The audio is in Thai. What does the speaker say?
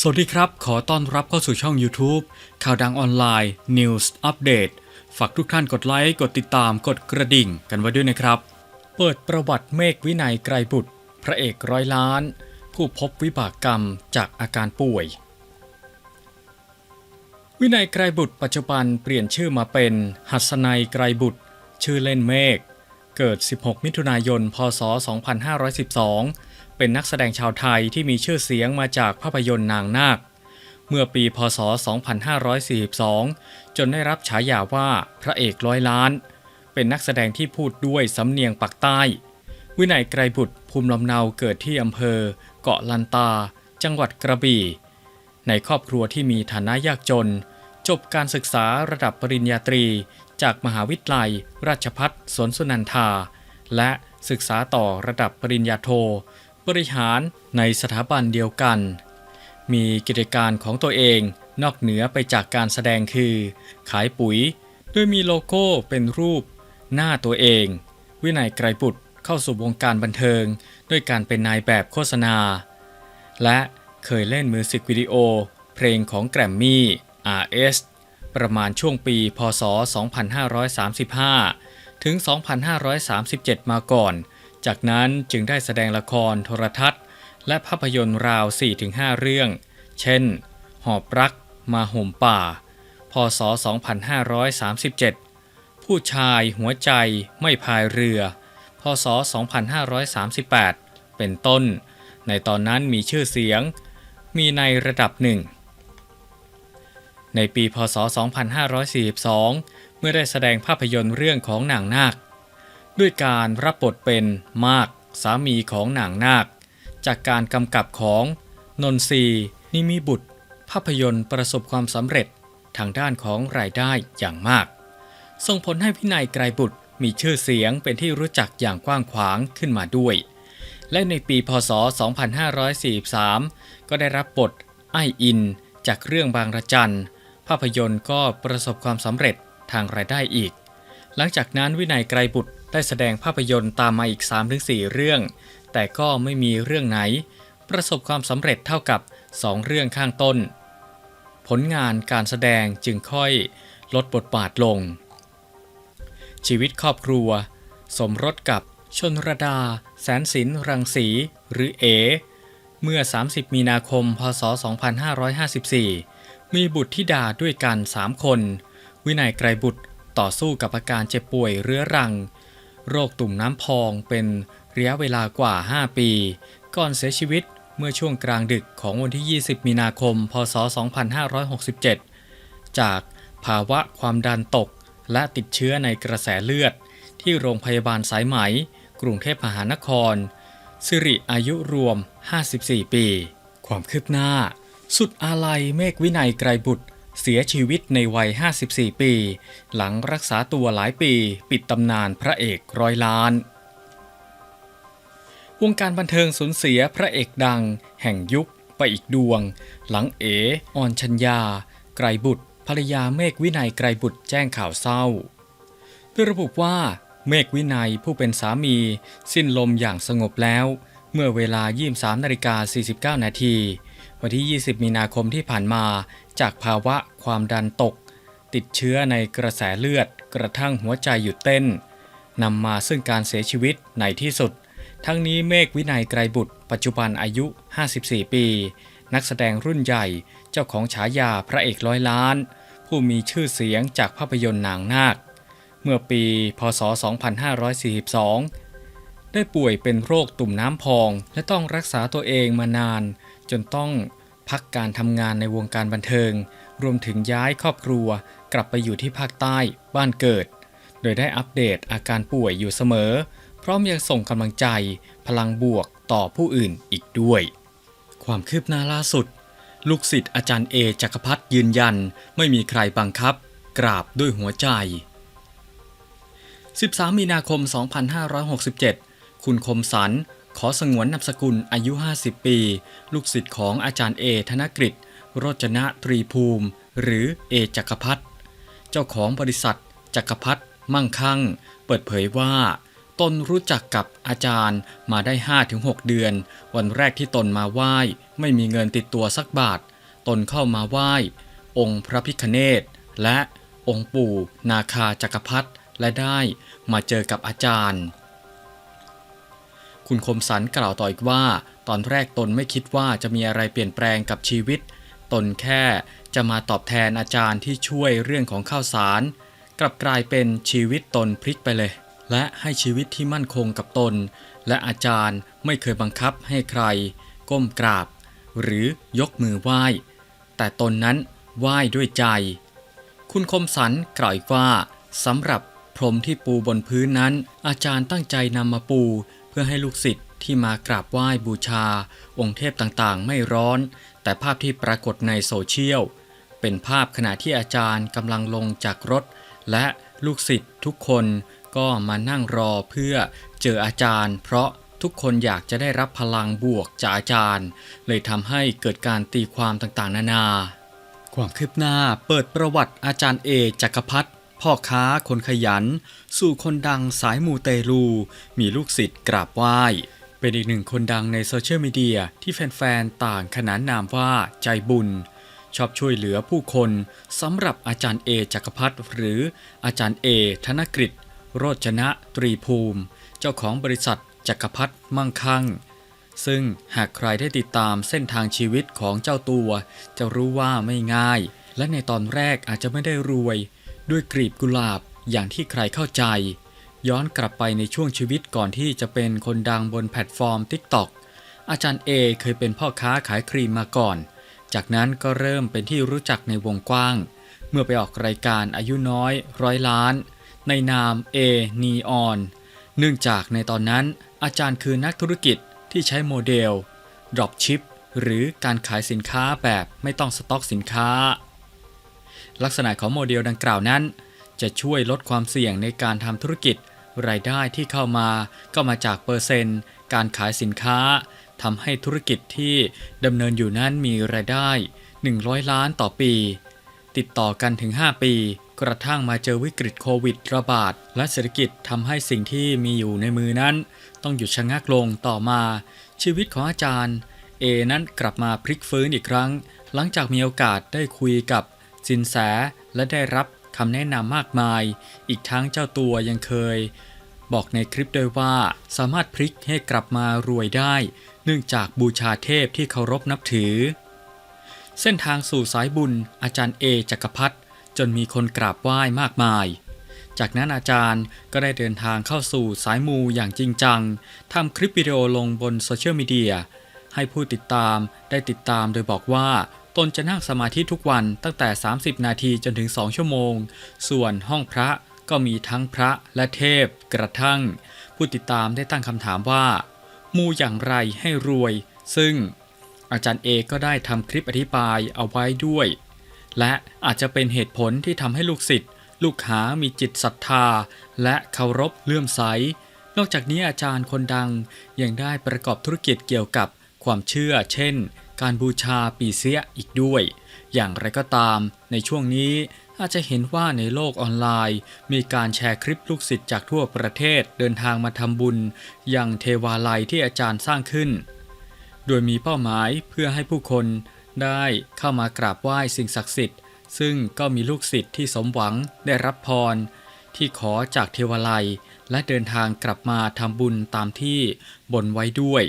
สวัสดีครับ ขอต้อนรับเข้าสู่ช่อง YouTube ข่าวดังออนไลน์ News Update ฝากทุกท่านกดไลค์ กดติดตาม กดกระดิ่งกันไว้ด้วยนะครับ เปิดประวัติเมฆวินัยไกรบุตร พระเอกร้อยล้าน ผู้พบวิบากกรรมจากอาการป่วย วินัยไกรบุตรปัจจุบันเปลี่ยนชื่อมาเป็น หัสนัยไกรบุตร ชื่อเล่นเมฆ เกิด 16 มิถุนายน พศ 2512 เป็นนักแสดงชาวไทยที่มีชื่อเสียงมาจากภาพยนตร์นางนาค เมื่อปีพศ 2542 จนได้รับฉายาว่าพระเอกร้อยล้าน เป็นนักแสดงที่พูดด้วยสำเนียงปักใต้ วินัยไกรบุตรภูมิลำเนาเกิดที่อำเภอ เกาะลันตา จังหวัดกระบี่ ในครอบครัวที่มีฐานะยากจน จบการศึกษาระดับปริญญาตรีจากมหาวิทยาลัย ราชพัฒสวนสุนันทา และศึกษาต่อระดับปริญญาโท บริหารในสถาบันเดียวกัน มีกิจการของตัวเองนอกเหนือไปจากการแสดงคือ ขายปุ๋ย โดยมีโลโก้เป็นรูป หน้าตัวเอง วินัยไกรบุตรเข้าสู่วงการบันเทิง ด้วยการเป็นนายแบบโฆษณา และเคยเล่นมิวสิกวิดีโอ เพลงของแกรมมี่ RS ประมาณช่วงปี พศ 2535 ถึง 2537 มาก่อน จากนั้นจึงได้แสดงละครโทรทัศน์ และภาพยนตร์ราว 4-5 เรื่อง เช่น หอบรัก มาห่มป่า พศ 2537 ผู้ชายหัวใจไม่พายเรือ พศ 2538 เป็นต้น ในตอนนั้นมีชื่อเสียง มีในระดับหนึ่ง ในปี พศ 2542 เมื่อได้แสดงภาพยนตร์เรื่องของนางนาค ด้วยการรับบทเป็นมากสามีของนางนาค จากการกำกับของนนทรีนิมิบุตร ภาพยนตร์ประสบความสำเร็จทางด้านของรายได้อย่างมาก ส่งผลให้พินัยไกรบุตรมีชื่อเสียงเป็นที่รู้จักอย่างกว้างขวางขึ้นมาด้วย และในปีพศ 2543 ก็ได้รับบทไออิน จากเรื่องบางระจัน ภาพยนตร์ก็ประสบความสำเร็จทางรายได้อีก หลังจากนั้นวินัยไกรบุตร ได้แสดงภาพยนตร์ตามมาอีก 3-4 เรื่อง แต่ก็ไม่มีเรื่องไหน ประสบความสำเร็จเท่ากับ 2 เรื่องข้างต้น ผลงานการแสดงจึงค่อยลดบทบาทลง ชีวิตครอบครัว สมรสกับชนรดา แสนสินรังสีหรือเอ เมื่อ 30 มีนาคม พศ 2554 มีบุตรธิดาด้วยกัน 3 คน วินัยไกรบุตรต่อสู้กับอาการเจ็บป่วยเรื้อรัง โรคตุ่มน้ำพองเป็นระยะเวลากว่า 5 ปี ก่อนเสียชีวิตเมื่อช่วงกลางดึกของวันที่ 20 มีนาคม พศ 2567 จากภาวะความดันตกและติดเชื้อในกระแสเลือด ที่โรงพยาบาลสายไหม กรุงเทพมหานคร สิริอายุรวม 54 ปี ความคืบหน้า สุดอาลัยเมฆวินัยไกรบุตร เสียชีวิตในวัย 54 ปี หลังรักษาตัวหลายปี ปิดตำนานพระเอกร้อยล้าน วงการบันเทิงสูญเสียพระเอกดัง แห่งยุคไปอีกดวง หลังเอออนชัญญา ไกรบุตร ภรรยาเมฆวินัยไกรบุตรแจ้งข่าวเศร้าโดยระบุว่าเมฆวินัยผู้เป็นสามี สิ้นลมอย่างสงบแล้ว เมื่อเวลา 23นาฬิกา49 นาทีวันที่ 20 มีนาคมที่ผ่านมา จากภาวะความดันตก ติดเชื้อในกระแสเลือด กระทั่งหัวใจหยุดเต้นนำมาซึ่งการเสียชีวิตในที่สุด ทั้งนี้เมฆวินัยไกรบุตร ปัจจุบันอายุ 54 ปี นักแสดงรุ่นใหญ่ เจ้าของฉายาพระเอกร้อยล้าน ผู้มีชื่อเสียงจากภาพยนตร์นางนาค เมื่อปี พศ 2542 ได้ป่วยเป็นโรคตุ่มน้ำพอง และต้องรักษาตัวเองมานาน จนต้อง พักการทำงานในวงการบันเทิง รวมถึงย้ายครอบครัว กลับไปอยู่ที่ภาคใต้บ้านเกิด โดยได้อัปเดตอาการป่วยอยู่เสมอ พร้อมยังส่งกำลังใจ พลังบวกต่อผู้อื่นอีกด้วย ความคืบหน้าล่าสุด ลูกศิษย์อาจารย์เอจักรพัฒยืนยัน ไม่มีใครบังคับ กราบด้วยหัวใจ 13 มีนาคม 2567 คุณคมสัน ขอสงวนนามสกุลอายุ 50 ปี ลูกศิษย์ของอาจารย์เอธนกฤษโรจนะตรีภูมิ หรือเอจักรพัฒเจ้าของบริษัท จักรพัฒมั่งคั่ง เปิดเผยว่า ตนรู้จักกับอาจารย์มาได้ 5-6 เดือน วันแรกที่ตนมาไหว้ ไม่มีเงินติดตัวสักบาท ตนเข้ามาไหว้ องค์พระพิคเนศและองค์ปู่ นาคาจักรพรรดิและได้มาเจอกับอาจารย์ คุณคมสันกล่าวต่ออีกว่า ตอนแรกตนไม่คิดว่าจะมีอะไรเปลี่ยนแปลงกับชีวิต ตนแค่จะมาตอบแทนอาจารย์ที่ช่วยเรื่องของข้าวสาร กลับกลายเป็นชีวิตตนพลิกไปเลย และให้ชีวิตที่มั่นคงกับตน และอาจารย์ไม่เคยบังคับให้ใคร ก้มกราบ หรือยกมือไหว้ แต่ตนนั้นไหว้ด้วยใจ คุณคมสันกล่าวอีกว่าสำหรับพรมที่ปูบนพื้นนั้น อาจารย์ตั้งใจนำมาปู พื่อให้ลูกศิษย์ที่มากราบไหว้บูชา องค์เทพต่างๆ ไม่ร้อน แต่ภาพที่ปรากฏในโซเชียล เป็นภาพขณะที่อาจารย์กำลังลงจากรถ และลูกศิษย์ทุกคนก็มานั่งรอเพื่อเจออาจารย์ เพราะทุกคนอยากจะได้รับพลังบวกจากอาจารย์ เลยทำให้เกิดการตีความต่างๆ นานา ความคืบหน้าเปิดประวัติอาจารย์เอจักรพัฒ พ่อค้าคนขยัน สู่คนดังสายมูเตลู มีลูกศิษย์กราบไหว้ เป็นอีกหนึ่งคนดังในโซเชียลมีเดียที่แฟนๆ ต่างขนานนามว่าใจบุญ ชอบช่วยเหลือผู้คนสำหรับอาจารย์เอจักรพัฒหรืออาจารย์เอธนกฤษโรจนะตรีภูมิ เจ้าของบริษัทจักรพัฒมั่งคั่ง ซึ่งหากใครได้ติดตามเส้นทางชีวิตของเจ้าตัว จะรู้ว่าไม่ง่าย และในตอนแรกอาจจะไม่ได้รวย ด้วยกลีบกุหลาบอย่างที่ใครเข้าใจ ย้อนกลับไปในช่วงชีวิตก่อนที่จะเป็นคนดังบนแพลตฟอร์ม TikTok อาจารย์เอเคยเป็นพ่อค้าขายครีมมาก่อน จากนั้นก็เริ่มเป็นที่รู้จักในวงกว้าง เมื่อไปออกรายการอายุน้อย ร้อยล้าน ในนามเอนีออนเนื่องจากในตอนนั้นอาจารย์คือนักธุรกิจที่ใช้โมเดล drop ship หรือการขายสินค้าแบบไม่ต้องสต็อกสินค้า ลักษณะของโมเดลดังกล่าวนั้น จะช่วยลดความเสี่ยงในการทำธุรกิจ รายได้ที่เข้ามาก็มาจากเปอร์เซ็นต์ การขายสินค้าทำให้ธุรกิจที่ดำเนินอยู่นั้นมีรายได้ 100 ล้านต่อปี ติดต่อกันถึง 5 ปี กระทั่งมาเจอวิกฤตโควิดระบาด และเศรษฐกิจทำให้สิ่งที่มีอยู่ในมือนั้น ต้องหยุดชะงักลงต่อมา ชีวิตของอาจารย์ เอนั้นกลับมาพลิกฟื้นอีกครั้ง หลังจากมีโอกาสได้คุยกับ สินแสและได้รับคำแนะนำมากมาย อีกทั้งเจ้าตัวยังเคย บอกในคลิปด้วยว่าสามารถพลิกให้กลับมารวยได้ เนื่องจากบูชาเทพที่เคารพนับถือ เส้นทางสู่สายบุญอาจารย์เอจักรพัฒจนมีคนกราบไหว้มากมาย จากนั้นอาจารย์ก็ได้เดินทางเข้าสู่สายมูอย่างจริงจังทำคลิปวิดีโอลงบนโซเชียลมีเดียให้ผู้ติดตามได้ติดตามโดยบอกว่า ตนจะนั่งสมาธิทุกวันตั้งแต่ 30 นาทีจนถึง 2 ชั่วโมง ส่วนห้องพระก็มีทั้งพระและเทพ กระทั่ง ผู้ติดตามได้ตั้งคำถามว่า มูอย่างไรให้รวย ซึ่งอาจารย์เอก็ได้ทำคลิปอธิบายเอาไว้ด้วย และอาจจะเป็นเหตุผลที่ทำให้ลูกศิษย์ลูกหามีจิตศรัทธา และเคารพเลื่อมใส นอกจากนี้อาจารย์คนดังยังได้ประกอบธุรกิจเกี่ยวกับความเชื่อ เช่น การบูชาปีเสียอีกด้วย อย่างไรก็ตาม ในช่วงนี้อาจจะเห็นว่าในโลกออนไลน์ มีการแชร์คลิปลูกศิษย์จากทั่วประเทศเดินทางมาทำบุญยังเทวาลัยที่อาจารย์สร้างขึ้น โดยมีเป้าหมายเพื่อให้ผู้คนได้เข้ามากราบไหว้สิ่งศักดิ์สิทธิ์ ซึ่งก็มีลูกศิษย์ที่สมหวังได้รับพร ที่ขอจากเทวาลัย และเดินทางกลับมาทำบุญตามที่บนไว้ด้วย